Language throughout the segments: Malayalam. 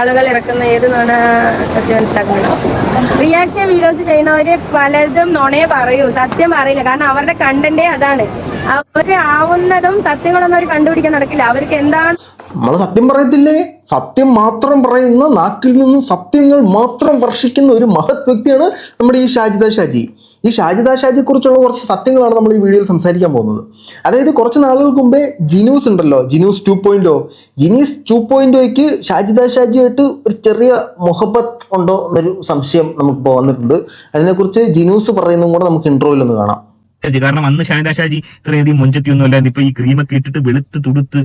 ആളുകൾ ഇറക്കുന്ന ഏത് നുണ സത്യം മനസ്സിലാക്കുന്നത് റിയാക്ഷൻ വീഡിയോസ് ചെയ്യുന്നവര് പലതും നുണയെ പറയൂ. സത്യം അറിയില്ല. കാരണം അവരുടെ കണ്ടന്റേ അതാണ്. അവർക്ക് ആവുന്നതും സത്യങ്ങളൊന്നും അവർ കണ്ടുപിടിക്കാൻ നടക്കില്ല. അവർക്ക് എന്താണ് നമ്മൾ സത്യം പറയത്തില്ലേ? സത്യം മാത്രം പറയുന്ന നാക്കിൽ നിന്നും സത്യങ്ങൾ മാത്രം വർഷിക്കുന്ന ഒരു മഹത് വ്യക്തിയാണ് നമ്മുടെ ഈ ഷാജിദ ഷാജി. ഈ ഷാജിദ ഷാജിയെ കുറിച്ചുള്ള കുറച്ച് സത്യങ്ങളാണ് നമ്മൾ ഈ വീഡിയോയിൽ സംസാരിക്കാൻ പോകുന്നത്. അതായത് കുറച്ച് നാളുകൾക്ക് മുമ്പേ ജിനൂസ് ഉണ്ടല്ലോ ജിനൂസ് ടു പോയിന്റ് ജിനീസ് ടു പോയിന്റ് ഷാജിദ ഷാജിയായിട്ട് ഒരു ചെറിയ മുഹബത്ത് ഉണ്ടോ എന്നൊരു സംശയം നമുക്ക് വന്നിട്ടുണ്ട്. അതിനെക്കുറിച്ച് ജിനൂസ് പറയുന്നതും കൂടെ നമുക്ക് ഇൻട്രോയിൽ ഒന്ന് കാണാം. കാരണം അന്ന് ഷാനിദ ഷാജി ഇത്രയധികം മുഞ്ചത്തിയൊന്നും അല്ലാതെ ഇപ്പൊ ഈ ക്രീമൊക്കെ ഇട്ടിട്ട് വെളുത്ത് തുടുത്ത്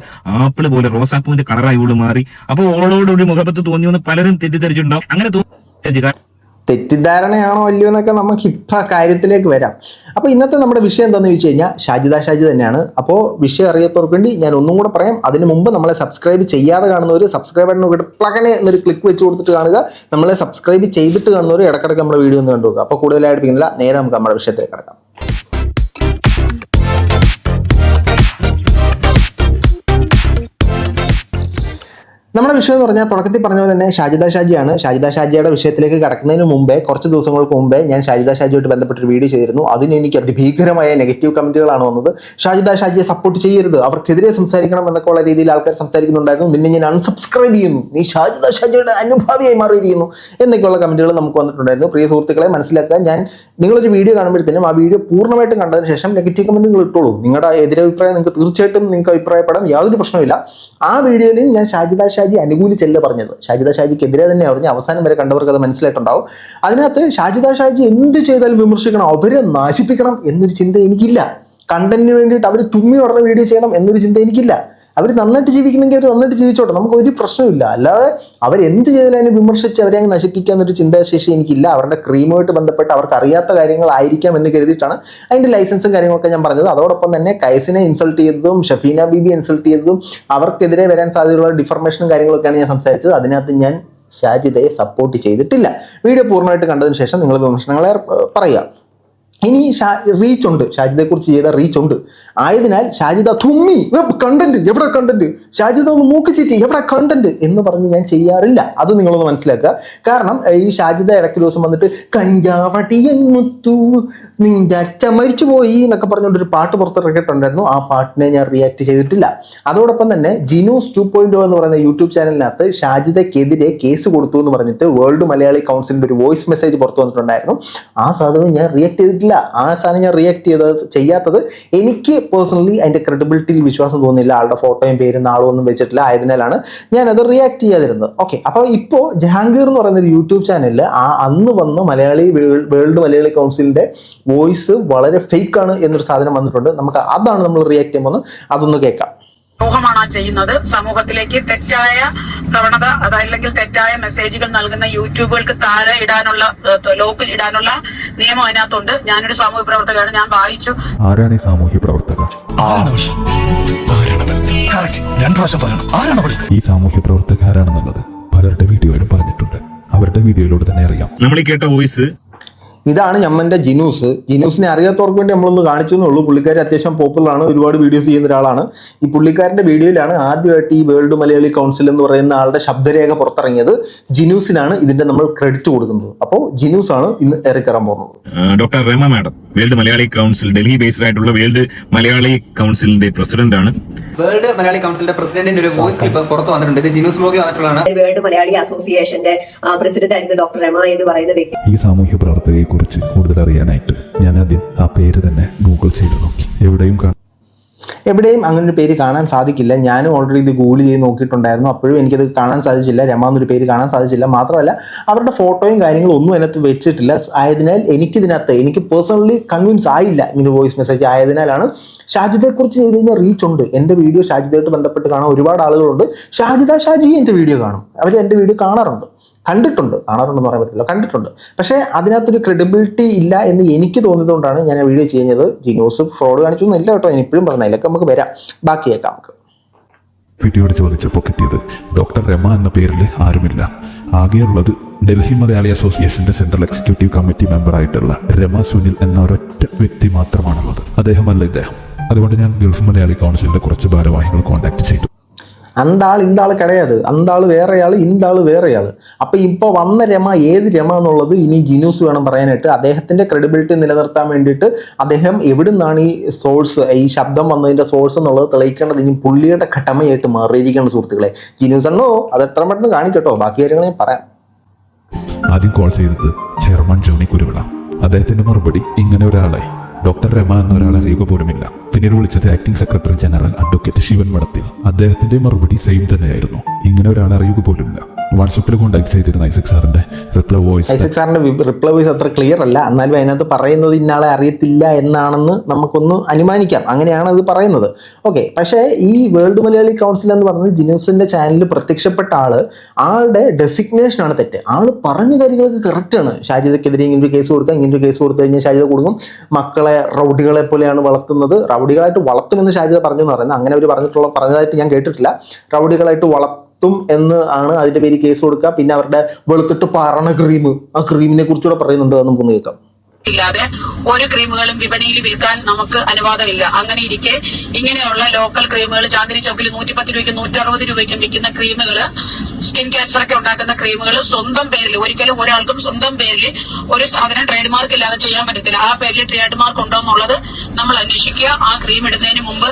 ആപ്പിൾ പോലെ റോസാപ്പൂവിന്റെ കളറായി ഇവൾ മാറി. അപ്പൊ ഓളോട് ഒരു മുഖപത്ത് തോന്നിയെന്ന് പലരും തെറ്റിദ്ധരിച്ചിട്ടുണ്ടാവും. അങ്ങനെ തോന്നി തെറ്റിദ്ധാരണയാണോ അല്ലയോ എന്നൊക്കെ നമുക്ക് ഇപ്പം ആ കാര്യത്തിലേക്ക് വരാം. അപ്പോൾ ഇന്നത്തെ നമ്മുടെ വിഷയം എന്താണെന്ന് ചോദിച്ചു കഴിഞ്ഞാൽ ഷാജിദ ഷാജി തന്നെയാണ്. അപ്പോൾ വിഷയം അറിയാത്തവർക്ക് വേണ്ടി ഞാൻ ഒന്നും കൂടെ പറയാം. അതിന് മുമ്പ് നമ്മളെ സബ്സ്ക്രൈബ് ചെയ്യാതെ കാണുന്നവർ സബ്സ്ക്രൈബ് ബട്ടൺ നോക്കിയിട്ട് പ്ലഗനെ എന്നൊരു ക്ലിക്ക് വെച്ച് കൊടുത്തിട്ട് കാണുക. നമ്മളെ സബ്സ്ക്രൈബ് ചെയ്തിട്ട് കാണുന്നവർ ഇടക്കിടക്ക് നമ്മുടെ വീഡിയോ ഒന്ന് കണ്ടുപോകുക അപ്പോൾ കൂടുതലായിട്ട് പിന്നില്ല. നേരെ നമുക്ക് നമ്മുടെ വിഷയത്തിലേക്ക് കിടക്കാം. വിഷയം എന്ന് പറഞ്ഞാൽ തുടക്കത്തിൽ പറഞ്ഞ പോലെ തന്നെ ഷാജിദ ഷാജിയാണ്. ഷാജിദ ഷാജിയുടെ വിഷയത്തിലേക്ക് കടക്കുന്നതിന് മുമ്പേ കുറച്ച് ദിവസങ്ങൾക്ക് മുമ്പേ ഞാൻ ഷാജിദ ഷാജിയായിട്ട് ബന്ധപ്പെട്ട ഒരു വീഡിയോ ചെയ്തിരുന്നു. അതിന് എനിക്ക് അതിഭീകരമായ നെഗറ്റീവ് കമന്റുകളാണ് വന്നത്. ഷാജിദ ഷാജിയെ സപ്പോർട്ട് ചെയ്യരുത്. അവർക്കെതിരെ സംസാരിക്കണം എന്നൊക്കെ ഉള്ള രീതിയിൽ ആൾക്കാർ സംസാരിക്കുന്നുണ്ടായിരുന്നു. നിന്നെ ഞാൻ അൺസബ്സ്ക്രൈബ് ചെയ്യുന്നു. നീ ഷാജിദ ഷാജിയുടെ അനുഭാവിയായി മാറിയിരിക്കുന്നു എന്നൊക്കെയുള്ള കമന്റുകൾ നമുക്ക് വന്നിട്ടുണ്ടായിരുന്നു. പ്രിയ സുഹൃത്തുക്കളെ മനസ്സിലാക്കാൻ ഞാൻ നിങ്ങളൊരു വീഡിയോ കാണുമ്പോഴത്തേനും ആ വീഡിയോ പൂർണമായിട്ടും കണ്ടതിന് ശേഷം നെഗറ്റീവ് കമന്റ് നിങ്ങൾ ഇട്ടോളൂ. നിങ്ങളുടെ എതിരഭിപ്രായം നിങ്ങൾക്ക് തീർച്ചയായിട്ടും നിങ്ങൾക്ക് അഭിപ്രായപ്പെടാം. യാതൊരു പ്രശ്നമില്ല ആ വീഡിയോയിൽ ഞാൻ ഷാജിദ ഷാജി അനുകൂലിച്ചല്ല പറഞ്ഞത്. ഷാജിദ ഷാജിക്കെതിരെ തന്നെ പറഞ്ഞ് അവസാനം വരെ കണ്ടവർക്ക് അത് മനസ്സിലായിട്ടുണ്ടാവും. അതിനകത്ത് ഷാജിദ ഷാജി എന്ത് ചെയ്താലും വിമർശിക്കണം അവരെ നാശിപ്പിക്കണം എന്നൊരു ചിന്ത എനിക്കില്ല. കണ്ടന്റിന് വേണ്ടിയിട്ട് അവർ തുമ്മി ഉടനെ വീഡിയോ ചെയ്യണം എന്നൊരു ചിന്ത എനിക്കില്ല. അവർ നന്നായിട്ട് ജീവിക്കുന്നെങ്കിൽ അവർ നന്നായിട്ട് ജീവിച്ചോട്ടെ. നമുക്ക് ഒരു പ്രശ്നമില്ല അല്ലാതെ അവർ എന്ത് ചെയ്താലും വിമർശിച്ച് അവരെ അങ്ങ് നശിപ്പിക്കാമെന്നൊരു ചിന്താശേഷി എനിക്കില്ല. അവരുടെ ക്രീമുമായിട്ട് ബന്ധപ്പെട്ട് അവർക്ക് അറിയാത്ത കാര്യങ്ങളായിരിക്കാം എന്ന് കരുതിയിട്ടാണ് അതിന്റെ ലൈസൻസും കാര്യങ്ങളൊക്കെ ഞാൻ പറഞ്ഞത്. അതോടൊപ്പം തന്നെ കൈസിനെ ഇൻസൾട്ട് ചെയ്തതും ഷഫീന ബീബി ഇൻസൾട്ട് ചെയ്തതും അവർക്കെതിരെ വരാൻ സാധ്യതയുള്ള ഡിഫർമേഷനും കാര്യങ്ങളൊക്കെയാണ് ഞാൻ സംസാരിച്ചത്. അതിനകത്ത് ഞാൻ ഷാജിദയെ സപ്പോർട്ട് ചെയ്തിട്ടില്ല. വീഡിയോ പൂർണമായിട്ട് കണ്ടതിന് ശേഷം നിങ്ങൾ വിമർശനങ്ങളെ പറയുക. ഇനി റീച്ച് ഉണ്ട്. ഷാജിദയെ കുറിച്ച് ചെയ്ത റീച്ച് ഉണ്ട്. ആയതിനാൽ ഷാജിദ തുമ്മി. കണ്ടന്റ് എവിടെ കണ്ടന്റ് ഷാജിദ ഒന്ന് മൂക്ക് ചീറ്റി എവിടെ കണ്ടന്റ് എന്ന് പറഞ്ഞ് ഞാൻ ചെയ്യാറില്ല. അത് നിങ്ങളൊന്ന് മനസ്സിലാക്കുക. കാരണം ഈ ഷാജിദ ഇടയ്ക്ക് ദിവസം വന്നിട്ട് കഞ്ചാവടിയൻ മുത്തു അച്ഛ മരിച്ചു പോയി എന്നൊക്കെ പറഞ്ഞുകൊണ്ട് ഒരു പാട്ട് പുറത്തിറക്കിയിട്ടുണ്ടായിരുന്നു ആ പാട്ടിനെ ഞാൻ റിയാക്ട് ചെയ്തിട്ടില്ല. അതോടൊപ്പം തന്നെ ജിനൂസ് ടു പോയിന്റ് എന്ന് പറയുന്ന യൂട്യൂബ് ചാനലിനകത്ത് ഷാജിദക്കെതിരെ കേസ് കൊടുത്തു എന്ന് പറഞ്ഞിട്ട് വേൾഡ് മലയാളി കൗൺസിലിന്റെ ഒരു വോയിസ് മെസ്സേജ് പുറത്തു വന്നിട്ടുണ്ടായിരുന്നു. ആ സാധനം ഞാൻ റിയാക്ട് ചെയ്തിട്ടില്ല. ആ സാധനം ഞാൻ റിയാക്ട് ചെയ്തത് ചെയ്യാത്തത് എനിക്ക് പേഴ്സണലി അതിന്റെ ക്രെഡിബിലിറ്റിയിൽ വിശ്വാസം തോന്നില്ല ആളുടെ ഫോട്ടോയും പേരും നാളും ഒന്നും വെച്ചിട്ടില്ല. ആയതിനാലാണ് ഞാൻ അത് റിയാക്ട് ചെയ്യാതിരുന്നത്. ഓക്കെ അപ്പോൾ ഇപ്പോൾ ജഹാംഗീർ എന്ന് പറയുന്ന ഒരു യൂട്യൂബ് ചാനലിൽ ആ അന്ന് വന്ന മലയാളി വേൾഡ് മലയാളി കൗൺസിലിന്റെ വോയിസ് വളരെ ഫേക്കാണ് എന്നൊരു സാധനം വന്നിട്ടുണ്ട്. നമുക്ക് അതാണ് നമ്മൾ റിയാക്ട് ചെയ്യുമ്പോൾ അതൊന്ന് കേൾക്കാം. സമൂഹമാണ് ആ ചെയ്യുന്നത്. സമൂഹത്തിലേക്ക് തെറ്റായ പ്രവണത അതല്ലെങ്കിൽ തെറ്റായ മെസ്സേജുകൾ നൽകുന്ന യൂട്യൂബുകൾക്ക് താഴെ ഇടാനുള്ള ലോക്ക് ഇടാനുള്ള നിയമം അതിനകത്തുണ്ട്. ഞാനൊരു സാമൂഹ്യ പ്രവർത്തകയാണ് ഞാൻ വായിച്ചു. ആരാണ് ഈ സാമൂഹ്യ പ്രവർത്തക? കറക്റ്റ് രണ്ടു പ്രാവശ്യം പറയണം. ആരാണവൾ ഈ സാമൂഹ്യ പ്രവർത്തക ആരാണെന്നുള്ളത് പലരുടെ വീഡിയോയിലും പറഞ്ഞിട്ടുണ്ട്. അവരുടെ വീഡിയോയിലൂടെ തന്നെ അറിയാം. നമ്മൾ ഈ കേട്ട വോയിസ് ഇതാണ് ഞമ്മന്റെ ജിനൂസ്. ജിനൂസിനെ അറിയാത്തവർക്ക് വേണ്ടി നമ്മളൊന്ന് കാണിച്ചു എന്നുള്ളൂ. പുള്ളിക്കാരി അത്യാവശ്യം പോപ്പുലർ ആണ്. ഒരുപാട് വീഡിയോസ് ചെയ്യുന്ന ഒരാളാണ്. ഈ പുള്ളിക്കാരന്റെ വീഡിയോയിലാണ് ആദ്യമായിട്ട് ഈ വേൾഡ് മലയാളി കൗൺസിൽ എന്ന് പറയുന്ന ആളുടെ ശബ്ദരേഖ പുറത്തിറങ്ങിയത് ജിനൂസിനാണ് ഇതിന്റെ നമ്മൾ ക്രെഡിറ്റ് കൊടുക്കുന്നത്. അപ്പോൾ ജിനൂസ് ആണ് ഇന്ന് ഇറക്കിറാൻ പോകുന്നത്. Doctor Rama madam world Malayali council Delhi based ആയിട്ടുള്ള വേൾഡ് മലയാളി കൗൺസിലിന്റെ പ്രസിഡന്റ് ആണ്. വേൾഡ് മലയാളി കൗൺസിലിന്റെ പ്രസിഡന്റിന്റെ ഒരു വോയിസ് ക്ലിപ്പ് പുറത്തു വന്നിട്ടുണ്ട്. ഇത് ജിനൂസ് ബ്ലോഗിൽ വന്നിട്ടുള്ളതാണ്. വേൾഡ് മലയാളി അസോസിയേഷന്റെ പ്രസിഡന്റ് ആയിരുന്ന ഡോക്ടർ രമ എന്ന് പറയുന്ന വ്യക്തി. ഈ സാമൂഹ്യ പ്രവർത്തകയെ കുറിച്ച് കൂടുതൽ അറിയാനായിട്ട് ഞാൻ ആദ്യം ആ പേര് തന്നെ ഗൂഗിൾ ചെയ്ത് നോക്കി. എവിടെയും എവിടെയും അങ്ങനെ ഒരു പേര് കാണാൻ സാധിക്കില്ല. ഞാനും ഓൾറെഡി ഇത് ഗൂഗിൾ ചെയ്ത് നോക്കിയിട്ടുണ്ടായിരുന്നു. അപ്പോഴും എനിക്കത് കാണാൻ സാധിച്ചില്ല. രമ എന്നൊരു പേര് കാണാൻ സാധിച്ചില്ല. മാത്രമല്ല അവരുടെ ഫോട്ടോയും കാര്യങ്ങളും ഒന്നും അതിനകത്ത് വെച്ചിട്ടില്ല. ആയതിനാൽ എനിക്കിതിനകത്ത് എനിക്ക് പേഴ്സണലി കൺവിൻസ് ആയില്ല ഇങ്ങനെ വോയിസ് മെസ്സേജ് ആയതിനാലാണ് ഷാജിദയെക്കുറിച്ച് ചെയ്ത് കഴിഞ്ഞാൽ റീച്ച് ഉണ്ട്. എന്റെ വീഡിയോ ഷാജിദയായിട്ട് ബന്ധപ്പെട്ട് കാണാൻ ഒരുപാട് ആളുകളുണ്ട്. ഷാജിദ ഷാജി എന്റെ വീഡിയോ കാണും. അവർ എന്റെ വീഡിയോ കാണാറുണ്ട്. കണ്ടിട്ടുണ്ട്. കാണാറുണ്ടെന്ന് പറയാൻ പറ്റില്ല. കണ്ടിട്ടുണ്ട്. പക്ഷേ അതിനകത്തൊരു ക്രെഡിബിലിറ്റി ഇല്ല എന്ന് എനിക്ക് തോന്നിയതുകൊണ്ടാണ് ഞാൻ വീഡിയോ ചെയ്യുന്നത്. ന്യൂസ് ഫ്രോഡ് കാണിച്ചു എന്നില്ല കേട്ടോ. ഞാൻ ഇപ്പോഴും പറഞ്ഞ അതിലൊക്കെ നമുക്ക് വരാം. ബാക്കി കേൾക്കാം നമുക്ക്. പിടിയോട് ചോദിച്ചപ്പോൾ കിട്ടിയത് ഡോക്ടർ രമ എന്ന പേരിൽ ആരുമില്ല. ആകെയുള്ളത് ഡൽഹി മലയാളി അസോസിയേഷന്റെ സെൻട്രൽ എക്സിക്യൂട്ടീവ് കമ്മിറ്റി മെമ്പറായിട്ടുള്ള രമ സുനിൽ എന്ന ഒരൊറ്റ വ്യക്തി മാത്രമാണുള്ളത്. അദ്ദേഹമല്ല ഇദ്ദേഹം. അതുകൊണ്ട് ഞാൻ ഗൾഫ് മലയാളി കൗൺസിലിന്റെ കുറച്ച് ഭാരവാഹികൾ കോൺടാക്ട് ചെയ്തു. அந்த ஆள் இந்த ஆள் கிடையாது அந்த ആൾ വേറെ ആൾ இந்த ആൾ വേറെ ആൾ അപ്പൊ ഇപ്പൊ വന്ന രമ ഏത് രമ എന്നുള്ളത് ഇനി ജിനൂസ് വേണം പറയാനായിട്ട് അദ്ദേഹത്തിന്റെ ക്രെഡിബിലിറ്റി നിലനിർത്താൻ വേണ്ടിയിട്ട് അദ്ദേഹം എവിടുന്നാണ് ഈ സോഴ്സ് ഈ ശബ്ദം വന്നതിന്റെ സോഴ്സ് എന്നുള്ളത് തെളിയിക്കേണ്ടത് ഇനി പുള്ളിയുടെ കടമയായിട്ട് മാറിയിരിക്കണം സുഹൃത്തുക്കളെ ജിനൂസ് എണ്ണോ അത് എത്ര പെട്ടെന്ന് കാണിക്കട്ടോ ബാക്കി കാര്യങ്ങൾ ഞാൻ പറയാം ആദ്യം കോൾ ചെയ്തത് ചെയർമാൻ ജോണി കുരുവിള അദ്ദേഹത്തിന്റെ മറുപടി ഇങ്ങനെ ഒരാളായി ഡോക്ടർ രമ എന്ന ഒരാളെ അറിയുക പോലുമില്ല. പിന്നീട് വിളിച്ചത് acting secretary general advocate Sivan Madathil അദ്ദേഹത്തിന്റെ മറുപടി സെയിം തന്നെയായിരുന്നു. ഇങ്ങനെ ഒരാളെ അറിയുക പോലുമില്ല. വാട്സപ്പിൽ കോൺടാക്ട് ചെയ്തിരുന്ന ഐസക് സാറിന്റെ റിപ്ലൈ വോയിസ് ഐസക് സാറിന്റെ റിപ്ലൈ വോയിസ് അത്ര ക്ലിയർ അല്ല. എന്നാലും അതിനകത്ത് പറയുന്നത് ഇന്നാളെ അറിയത്തില്ല എന്നാണെന്ന് നമുക്കൊന്ന് അനുമാനിക്കാം. അങ്ങനെയാണ് അത് പറയുന്നത്. ഓക്കെ പക്ഷേ ഈ വേൾഡ് മലയാളി കൗൺസിൽ എന്ന് പറഞ്ഞത് ജിനൂസിന്റെ ചാനലിൽ പ്രത്യക്ഷപ്പെട്ട ആൾ ആളുടെ ഡെസിഗ്നേഷൻ ആണ് തെറ്റ്. ആൾ പറഞ്ഞ കാര്യങ്ങളൊക്കെ കറക്റ്റ് ആണ്. ഷാജിദക്കെതിരെ ഇങ്ങനെ ഒരു കേസ് കൊടുക്കുക ഇങ്ങനെ ഒരു കേസ് കൊടുത്തു കഴിഞ്ഞാൽ ഷാജിത കൊടുക്കും. മക്കളെ റൗഡികളെ പോലെയാണ് വളർത്തുന്നത്. റൗഡികളായിട്ട് വളർത്തുമെന്ന് ഷാജിത പറഞ്ഞു എന്ന് പറയുന്നത്. അങ്ങനെ അവർ പറഞ്ഞിട്ടുള്ള പറഞ്ഞതായിട്ട് ഞാൻ കേട്ടിട്ടില്ല. റൗഡികളായിട്ട് വളർത്തും എന്ന് ആണ് അതിന്റെ പേര് കേസ് കൊടുക്കുക. പിന്നെ അവരുടെ വെളുത്തിട്ട് പറണ ക്രീം ആ ക്രീമിനെ കുറിച്ചുകൂടെ പറയുന്നുണ്ട് നമുക്കൊന്ന് കേൾക്കാം. ഇല്ലാതെ ഒരു ക്രീമുകളും വിപണിയിൽ വിൽക്കാൻ നമുക്ക് അനുവാദമില്ല. അങ്ങനെ ഇരിക്കെ ഇങ്ങനെയുള്ള ലോക്കൽ ക്രീമുകൾ ചാന്ദിനി ചൗക്കിൽ നൂറ്റിപ്പത്ത് രൂപയ്ക്കും നൂറ്ററുപത് രൂപയ്ക്കും വിൽക്കുന്ന ക്രീമുകൾ സ്കിൻ ക്യാൻസർ ഒക്കെ ഉണ്ടാക്കുന്ന ക്രീമുകൾ സ്വന്തം പേരിൽ ഒരിക്കലും ഒരാൾക്കും സ്വന്തം പേരിൽ ഒരു സാധനം ട്രേഡ് മാർക്ക് ഇല്ലാതെ ചെയ്യാൻ പറ്റത്തില്ല. ആ പേരിൽ ട്രേഡ് മാർക്ക് ഉണ്ടോ എന്നുള്ളത് നമ്മൾ അന്വേഷിക്കുക. ആ ക്രീം ഇടുന്നതിന് മുമ്പ്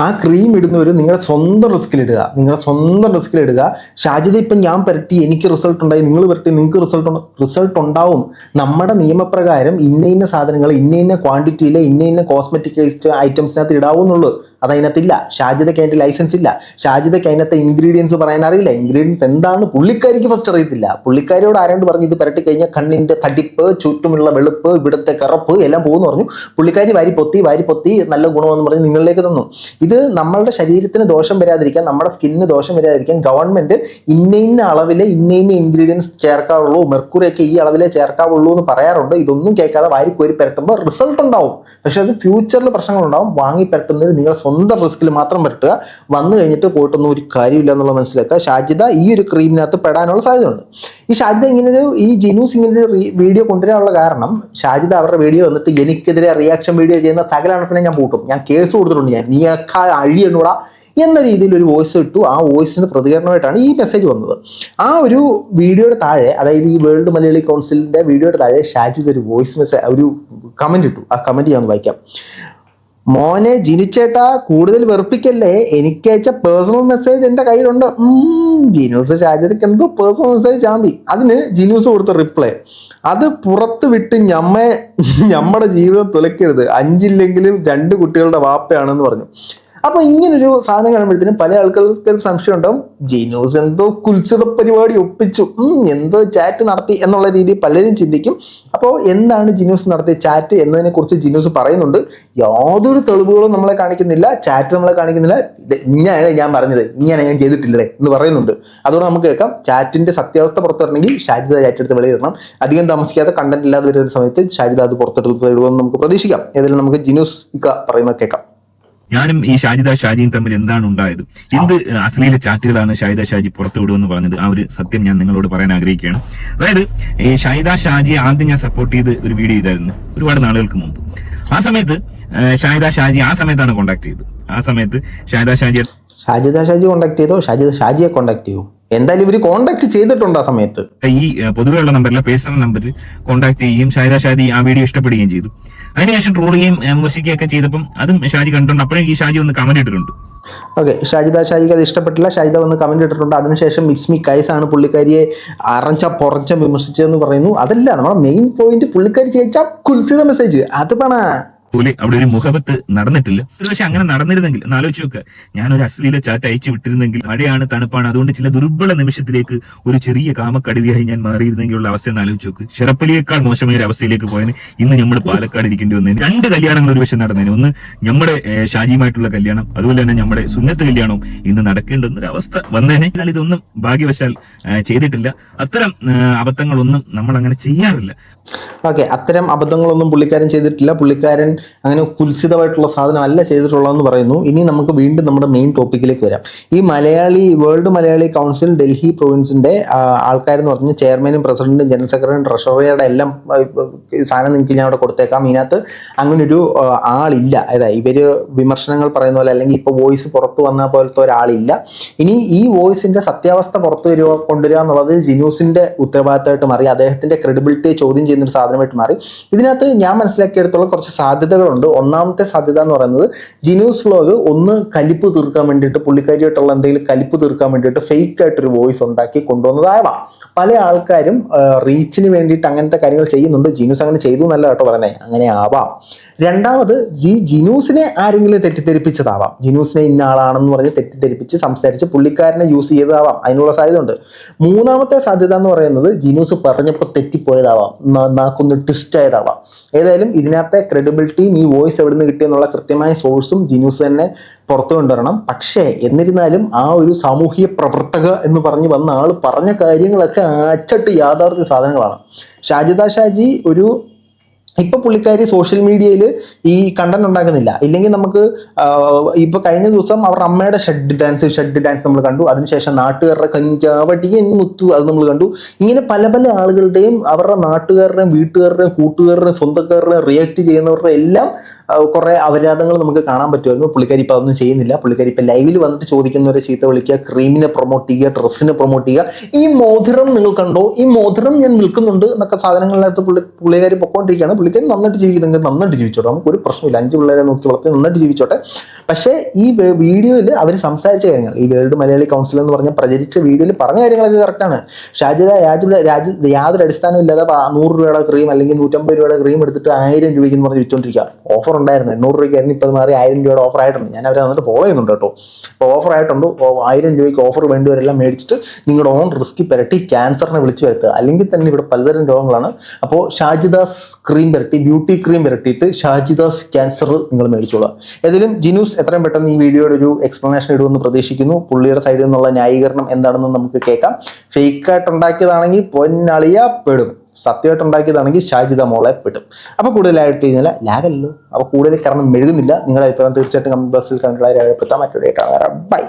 ആ ക്രീം ഇടുന്നവർ നിങ്ങളുടെ സ്വന്തം റിസ്കിൽ ഇടുക. നിങ്ങളുടെ സ്വന്തം റിസ്കിൽ ഇടുക. ഷാജിദ ഇപ്പം ഞാൻ പരട്ടി എനിക്ക് റിസൾട്ട് ഉണ്ടായി നിങ്ങൾ പരട്ടി നിങ്ങൾക്ക് റിസൾട്ട് റിസൾട്ട് ഉണ്ടാവും. നമ്മുടെ നിയമപ്രകാരം ഇന്ന ഇന്ന സാധനങ്ങൾ ഇന്ന ഇന്ന ക്വാണ്ടിറ്റിയിലെ ഇന്ന ഇന്ന കോസ്മെറ്റിക് ഐറ്റംസിനകത്ത് ഇടാവുന്നുള്ളൂ. അത് അതിനകത്തില്ല ഷാജിദയ്ക്ക് അതിന്റെ ലൈസൻസ് ഇല്ല. ഷാജിദയ്ക്ക് അതിനകത്തെ ഇൻഗ്രീഡിയൻസ് പറയാൻ അറിയില്ല. ഇൻഗ്രീഡിയൻസ് എന്താണ്? പുള്ളിക്കാരിക്ക് ഫസ്റ്റ് അറിയത്തില്ല. പുള്ളിക്കാരിയോട് ആരാണ്ട് പറഞ്ഞു ഇത് പരട്ടി കഴിഞ്ഞാൽ കണ്ണിന്റെ തടിപ്പ് ചുറ്റുമുള്ള വെളുപ്പ് ഇവിടുത്തെ കറുപ്പ് എല്ലാം പോകുന്നു പറഞ്ഞു. പുള്ളിക്കാരി വാരി പൊത്തി വാരി പൊത്തി നല്ല ഗുണമെന്ന് പറഞ്ഞ് നിങ്ങളിലേക്ക് തന്നു. ഇത് നമ്മളുടെ ശരീരത്തിന് ദോഷം വരാതിരിക്കാൻ നമ്മുടെ സ്കിന്നിന് ദോഷം വരാതിരിക്കാൻ ഗവൺമെന്റ് ഇന്ന ഇന്ന അളവിലെ ഇന്ന ഇന്ന ഇൻഗ്രീഡിയൻസ് ചേർക്കാവുള്ളൂ മെർക്കുറിയൊക്കെ ഈ അളവിലെ ചേർക്കാവുള്ളൂ എന്ന് പറയാറുണ്ട്. ഇതൊന്നും കേൾക്കാതെ വാരി കോരി പരട്ടുമ്പോൾ റിസൾട്ട് ഉണ്ടാവും. പക്ഷേ അത് ഫ്യൂച്ചറിൽ പ്രശ്നങ്ങളുണ്ടാവും. വാങ്ങി പുരട്ടുന്നതിന് നിങ്ങൾ സ്വന്തം റിസ്കിൽ മാത്രം പുരട്ടുക വന്നു കഴിഞ്ഞിട്ട് പോയിട്ടൊന്നും ഒരു കാര്യമില്ല എന്നുള്ള മനസ്സിലാക്കുക. ഷാജിദ ഈ ഒരു ക്രീമിനകത്ത് പെടാനുള്ള സാധ്യതയുണ്ട്. ഈ ഷാജിദ ഇങ്ങനൊരു ഈ ജിനൂസ് ഇങ്ങനൊരു റീ- വീഡിയോ കൊണ്ടുവരാനുള്ള കാരണം ഷാജിദ അവരുടെ വീഡിയോ വന്നിട്ട് എനിക്കെതിരെ റിയാക്ഷൻ വീഡിയോ ചെയ്യുന്ന സകലാണത്തിനെ ഞാൻ പൂട്ടും. ഞാൻ കേസ് കൊടുത്തിട്ടുണ്ട്. ഞാൻ നീയൊക്കെ അഴിയണൂടാ എന്ന രീതിയിൽ ഒരു വോയിസ് ഇട്ടു. ആ വോയിസിന് പ്രതികരണമായിട്ടാണ് ഈ മെസ്സേജ് വന്നത്. ആ ഒരു വീഡിയോയുടെ താഴെ അതായത് ഈ വേൾഡ് മലയാളി കൗൺസിലിന്റെ വീഡിയോയുടെ താഴെ ഷാജിദ് ഒരു വോയിസ് മെസ്സേജ് ഒരു കമന്റ് ഇട്ടു. ആ കമന്റ് ഞാൻ വായിക്കാം. മോനെ ജിനിച്ചേട്ടാ കൂടുതൽ വെറുപ്പിക്കല്ലേ? എനിക്ക് അയച്ച പേഴ്സണൽ മെസ്സേജ് എന്റെ കയ്യിലുണ്ട് ജിനൂസ് ഷാജിദക്ക് എന്തോ പേഴ്സണൽ മെസ്സേജ് ചാമ്പി അതിന് ജിനൂസ് കൊടുത്ത റിപ്ലൈ അത് പുറത്ത് വിട്ട് ഞമ്മ ഞമ്മടെ ജീവിതം തുലയ്ക്കരുത്. അഞ്ചില്ലെങ്കിലും രണ്ട് കുട്ടികളുടെ വാപ്പയാണെന്ന് പറഞ്ഞു. അപ്പൊ ഇങ്ങനൊരു സാധനം കാണുമ്പോഴത്തേനും പല ആൾക്കാർക്ക് സംശയം ഉണ്ടാവും. ജിനൂസ് എന്തോ കുത്സിത പരിപാടി ഒപ്പിച്ചു. എന്തോ ചാറ്റ് നടത്തി എന്നുള്ള രീതിയിൽ പലരും ചിന്തിക്കും. അപ്പോൾ എന്താണ് ജിനൂസ് നടത്തിയ ചാറ്റ് എന്നതിനെ കുറിച്ച് ജിനൂസ് പറയുന്നുണ്ട്. യാതൊരു തെളിവുകളും നമ്മളെ കാണിക്കുന്നില്ല. ചാറ്റ് നമ്മളെ കാണിക്കുന്നില്ല. ഇങ്ങനെയാണ് ഞാൻ പറഞ്ഞത്. ഇങ്ങനെ ഞാൻ ചെയ്തിട്ടില്ലേ എന്ന് പറയുന്നുണ്ട്. അതുകൊണ്ട് നമുക്ക് കേൾക്കാം. ചാറ്റിന്റെ സത്യാവസ്ഥ പുറത്തു വരണമെങ്കിൽ ഷാജിദ ചാറ്റ് എടുത്ത് വെളിയിടണം. അധികം താമസിക്കാതെ കണ്ടന്റ് ഇല്ലാതെ വരുന്ന സമയത്ത് ഷാജിദ അത് പുറത്തെടുത്ത് ഇടുമെന്ന് നമുക്ക് പ്രതീക്ഷിക്കാം. ഏതായാലും നമുക്ക് ജിനൂസ് ഇക്ക പറയുന്നത് കേൾക്കാം. ഞാനും ഈ ഷാജിദ ഷാജിയും തമ്മിൽ എന്താണ് ഉണ്ടായത്? എന്ത് അശ്ലീല ചാറ്റുകളാണ് ഷാജിദ ഷാജി പുറത്തുവിടുമെന്ന് പറഞ്ഞത്? ആ ഒരു സത്യം ഞാൻ നിങ്ങളോട് പറയാൻ ആഗ്രഹിക്കുകയാണ്. അതായത് ഈ ഷാജിദ ഷാജിയെ ആദ്യം ഞാൻ സപ്പോർട്ട് ചെയ്ത് ഒരു വീഡിയോ ചെയ്തായിരുന്നു ഒരുപാട് നാളുകൾക്ക് മുമ്പ്. ആ സമയത്ത് ഷാജിദ ഷാഹിദ ഷാജി ആ സമയത്താണ് കോണ്ടാക്ട് ചെയ്തത്. ആ സമയത്ത് ഷാജിദ ഷാജി ഷാജിദ ഷാജി കോണ്ടാക്ട് ചെയ്തോ? ഷാജിദ ഷാജിയെ കോണ്ടാക്ട് ചെയ്യോ? എന്തായാലും ഇവർ കോണ്ടാക്ട് ചെയ്തിട്ടുണ്ട് ആ സമയത്ത്. ഈ പൊതുവെയുള്ള നമ്പറിലെ പേഴ്സണൽ നമ്പറിൽ കോണ്ടാക്ട് ചെയ്യുകയും ഷാജിദ ഷാജി ആ വീഡിയോ ഇഷ്ടപ്പെടുകയും ചെയ്തു. അതിനുശേഷം ട്രോൾ ഏഹ്, വിമർശിക്കുകയൊക്കെ ചെയ്തപ്പം അതും ഷാജി കണ്ടിട്ടുണ്ട്. അപ്പോഴും ഈ ഷാജി ഒന്ന് കമന്റ് ഇട്ടിട്ടുണ്ട്. ഓക്കെ ഷാജിദ ഷാജിക്ക് അത് ഇഷ്ടപ്പെട്ടില്ല. ഷാജിദ വന്ന് കമന്റ് ഇട്ടിട്ടുണ്ട്. അതിനുശേഷം മിക്സ് മി കൈസ് ആണ് പുള്ളിക്കാരിയെ അറഞ്ച പൊറച്ച വിമർശിച്ചതെന്ന് പറയുന്നു. അതല്ല നമ്മുടെ മെയിൻ പോയിന്റ് പുള്ളിക്കാരി ചേച്ചാ കുൽസിത മെസ്സേജ് അത് പണ പോലെ അവിടെ ഒരു മുഖപത്ത് നടന്നിട്ടില്ല. ഒരു പക്ഷെ അങ്ങനെ നടന്നിരുന്നെങ്കിൽ ആലോചിച്ച് നോക്കുക ഒരു അശ്ലീല ചാറ്റ് അയച്ചു വിട്ടിരുന്നെങ്കിൽ മഴയാണ് തണുപ്പാണ് അതുകൊണ്ട് ചില ദുർബല നിമിഷത്തിലേക്ക് ഒരു ചെറിയ കാമക്കടുവിയായി ഞാൻ മാറിയിരുന്നെങ്കിലുള്ള അവസ്ഥ എന്ന് ആലോചിച്ച് നോക്ക്. ഷെറപ്പലിയേക്കാൾ മോശമായ ഒരു അവസ്ഥയിലേക്ക് പോയതിന് ഇന്ന് നമ്മൾ പാലക്കാട് ഇരിക്കേണ്ടി വന്നതിന് രണ്ട് കല്യാണങ്ങൾ ഒരു പക്ഷെ നടന്നതിന്. ഒന്ന് നമ്മുടെ ഷാജിയുമായിട്ടുള്ള കല്യാണം അതുപോലെ തന്നെ നമ്മുടെ സുന്നത്ത് കല്യാണവും ഇന്ന് നടക്കേണ്ടുന്ന ഒരു അവസ്ഥ വന്നതിനെ എന്നാൽ ഇതൊന്നും ഭാഗ്യവശാൽ ചെയ്തിട്ടില്ല. അത്തരം അബദ്ധങ്ങളൊന്നും നമ്മൾ അങ്ങനെ ചെയ്യാറില്ല. ഓക്കെ അത്തരം അബദ്ധങ്ങളൊന്നും പുള്ളിക്കാരൻ ചെയ്തിട്ടില്ല. പുള്ളിക്കാരൻ അങ്ങനെ കുൽസിതമായിട്ടുള്ള സാധനമല്ല ചെയ്തിട്ടുള്ളതെന്ന് പറയുന്നു. ഇനി നമുക്ക് വീണ്ടും നമ്മുടെ മെയിൻ ടോപ്പിക്കിലേക്ക് വരാം. ഈ മലയാളി വേൾഡ് മലയാളി കൗൺസിൽ ഡൽഹി പ്രൊവിൻസിന്റെ ആൾക്കാരെന്ന് പറഞ്ഞാൽ ചെയർമാനും പ്രസിഡന്റും ജനറൽ സെക്രട്ടറിയും ട്രഷറിയുടെ എല്ലാം സാധനം നിങ്ങൾക്ക് ഞാൻ അവിടെ കൊടുത്തേക്കാം. ഇതിനകത്ത് അങ്ങനൊരു ആളില്ല. അതായത് ഇവർ വിമർശനങ്ങൾ പറയുന്ന പോലെ അല്ലെങ്കിൽ ഇപ്പോൾ വോയിസ് പുറത്തു വന്ന പോലത്തെ ഒരാളില്ല. ഇനി ഈ വോയിസിന്റെ സത്യാവസ്ഥ പുറത്തു വരിക കൊണ്ടുവരിക എന്നുള്ളത് ജിനൂസിന്റെ ഉത്തരവാദിത്തമായിട്ട് മാറി. അദ്ദേഹത്തിന്റെ ക്രെഡിബിലിറ്റിയെ ചോദ്യം ചെയ്യുന്ന ഒരു സാധനമായിട്ട് മാറി. ഇതിനകത്ത് ഞാൻ മനസ്സിലാക്കിയെടുത്തോളം കുറച്ച് സാധ്യതകളുണ്ട്. ഒന്നാമത്തെ സാധ്യത എന്ന് പറയുന്നത് ജിനൂസ് വ്ലോഗ് ഒന്ന് കലിപ്പ് തീർക്കാൻ വേണ്ടിയിട്ട് പുള്ളിക്കാരിയായിട്ടുള്ള എന്തെങ്കിലും കലിപ്പ് തീർക്കാൻ വേണ്ടിയിട്ട് ഫേക്ക് ആയിട്ടൊരു വോയിസ് ഉണ്ടാക്കി കൊണ്ടുവന്നതാവാം പല ആൾക്കാരും റീച്ചിന് വേണ്ടിയിട്ട് അങ്ങനത്തെ കാര്യങ്ങൾ ചെയ്യുന്നുണ്ട്. ജിനൂസ് അങ്ങനെ ചെയ്തു എന്നല്ല കേട്ടോ പറഞ്ഞേ. അങ്ങനെ ആവാം. രണ്ടാമത് ഈ ജിനൂസിനെ ആരെങ്കിലും തെറ്റിദ്ധരിപ്പിച്ചതാവാം. ജിനൂസിനെ ഇന്ന ആളാണെന്ന് പറഞ്ഞ് തെറ്റിദ്ധരിപ്പിച്ച് സംസാരിച്ച് പുള്ളിക്കാരനെ യൂസ് ചെയ്തതാവാം. അതിനുള്ള സാധ്യത ഉണ്ട് മൂന്നാമത്തെ സാധ്യത എന്ന് പറയുന്നത് ജിനൂസ് പറഞ്ഞപ്പോൾ തെറ്റിപ്പോയതാവാം. ന- നാക്കൊന്ന് ട്വിസ്റ്റ് ആയതാവാം ഏതായാലും ഇതിനകത്തെ ക്രെഡിബിലിറ്റിയും ഈ വോയിസ് എവിടെ നിന്ന് കിട്ടിയെന്നുള്ള കൃത്യമായ സോഴ്സും ജിനൂസ് തന്നെ പുറത്തു കൊണ്ടുവരണം. പക്ഷേ എന്നിരുന്നാലും ആ ഒരു സാമൂഹിക പ്രവർത്തക എന്ന് പറഞ്ഞ് വന്ന ആൾ പറഞ്ഞ കാര്യങ്ങളൊക്കെ അച്ചട്ട് യാഥാർത്ഥ്യ സാധനങ്ങളാണ്. ഷാജിദ ഷാജി ഒരു ഇപ്പൊ പുള്ളിക്കാരി സോഷ്യൽ മീഡിയയിൽ ഈ കണ്ടന്റ് ഉണ്ടാക്കുന്നില്ല. ഇല്ലെങ്കിൽ നമുക്ക് ഇപ്പൊ കഴിഞ്ഞ ദിവസം അവരുടെ അമ്മയുടെ ഷെഡ് ഡാൻസ് ഷെഡ് ഡാൻസ് നമ്മൾ കണ്ടു. അതിനുശേഷം നാട്ടുകാരുടെ കഞ്ചാവടിയൻ മുത്തു അത് നമ്മൾ കണ്ടു. ഇങ്ങനെ പല പല ആളുകളുടെയും അവരുടെ നാട്ടുകാരുടെയും വീട്ടുകാരുടെയും കൂട്ടുകാരുടെയും സ്വന്തക്കാരുടെയും റിയാക്ട് ചെയ്യുന്നവരുടെ എല്ലാം കുറെ അപരാധങ്ങൾ നമുക്ക് കാണാൻ പറ്റുമായിരുന്നു. പുള്ളിക്കാരി ഇപ്പം അതൊന്നും ചെയ്യുന്നില്ല. പുള്ളിക്കാരി ഇപ്പം ലൈവിൽ വന്നിട്ട് ചോദിക്കുന്നവരെ ചീത്ത വിളിക്കുക ക്രീമിനെ പ്രൊമോട്ട് ചെയ്യുക ഡ്രസ്സിനെ പ്രൊമോട്ട് ചെയ്യുക. ഈ മോതിരം നിങ്ങൾ കണ്ടോ? ഈ മോതിരം ഞാൻ വിൽക്കുന്നുണ്ട് എന്നൊക്കെ സാധനങ്ങളിനകത്ത് പുള്ളി പുള്ളിക്കാരി പൊക്കോണ്ടിരിക്കുകയാണ്. പുള്ളിക്കാരി നന്നായിട്ട് ജീവിക്കുന്നെങ്കിൽ നന്നായിട്ട് ജീവിച്ചോട്ടെ. നമുക്ക് ഒരു പ്രശ്നമില്ല. അഞ്ച് പിള്ളേരെ നോക്കി വളർത്തി നന്നായിട്ട് ജീവിച്ചോട്ടെ. പക്ഷേ ഈ വീഡിയോയിൽ അവർ സംസാരിച്ച കാര്യങ്ങൾ. ഈ വേൾഡ് മലയാളി കൗൺസിൽ എന്ന് പറഞ്ഞ പ്രചരിച്ച വീഡിയോയിൽ പറഞ്ഞ കാര്യങ്ങളൊക്കെ കറക്റ്റാണ് ഷാജിത യാതൊരു രാജ്യ യാതൊരു അടിസ്ഥാനം ഇല്ലാതെ പ- നൂറ് രൂപയുടെ ക്രീം അല്ലെങ്കിൽ നൂറ്റമ്പത് രൂപയുടെ ക്രീം എടുത്തിട്ട് ആയിരം രൂപയ്ക്ക് എന്ന് പറഞ്ഞ് വിറ്റോണ്ടിരിക്കുക. ഓഫർ ഉണ്ടായിരുന്നു. എണ്ണൂറ് രൂപയ്ക്കായിരുന്നു ഇപ്പോൾ മാറി ആയിരം രൂപയുടെ ഓഫർ ആയിട്ടുണ്ട്. ഞാൻ അവരെ വന്നിട്ട് ഫോളോ ചെയ്യുന്നുണ്ട് കേട്ടോ. അപ്പോൾ ഓഫർ ആയിട്ടുണ്ട്. ആയിരം രൂപയ്ക്ക് ഓഫർ വേണ്ടിവരെല്ലാം മേടിച്ചിട്ട് നിങ്ങളുടെ ഓൺ റിസ്കി പുരട്ടി ക്യാൻസറിനെ വിളിച്ചു വരുത്തുക. അല്ലെങ്കിൽ തന്നെ ഇവിടെ പലതരം രോഗങ്ങളാണ്. അപ്പോൾ ഷാജിദാസ് ക്രീം പുരട്ടി ബ്യൂട്ടി ക്രീം പുരട്ടിയിട്ട് ഷാജിദാസ് ക്യാൻസർ നിങ്ങൾ മേടിച്ചോളാം ഏതായാലും ജിനൂസ് എത്രയും പെട്ടെന്ന് ഈ വീഡിയോയുടെ ഒരു എക്സ്പ്ലനേഷൻ ഇടുമെന്ന് പ്രതീക്ഷിക്കുന്നു. പുള്ളിയുടെ സൈഡിൽ നിന്നുള്ള ന്യായീകരണം എന്താണെന്ന് നമുക്ക് കേൾക്കാം. ഫേക്കായിട്ട് ഉണ്ടാക്കിയതാണെങ്കിൽ പൊന്നളിയ പെടും. സത്യമായിട്ട് ഉണ്ടാക്കിയതാണെങ്കിൽ ഷാജിത മോളെ പെട്ടും അപ്പോൾ കൂടുതലായിട്ട് കഴിഞ്ഞാൽ ലാഗല്ലോ അപ്പോൾ കൂടുതൽ കാരണം മെഴുകുന്നില്ല. നിങ്ങളുടെ അഭിപ്രായം തീർച്ചയായിട്ടും കമന്റ് ബോക്സിൽ കണ്ടിട്ടുള്ള രേഖപ്പെടുത്താൻ മറ്റൊരു ഡേറ്റ് ആണ് ബൈ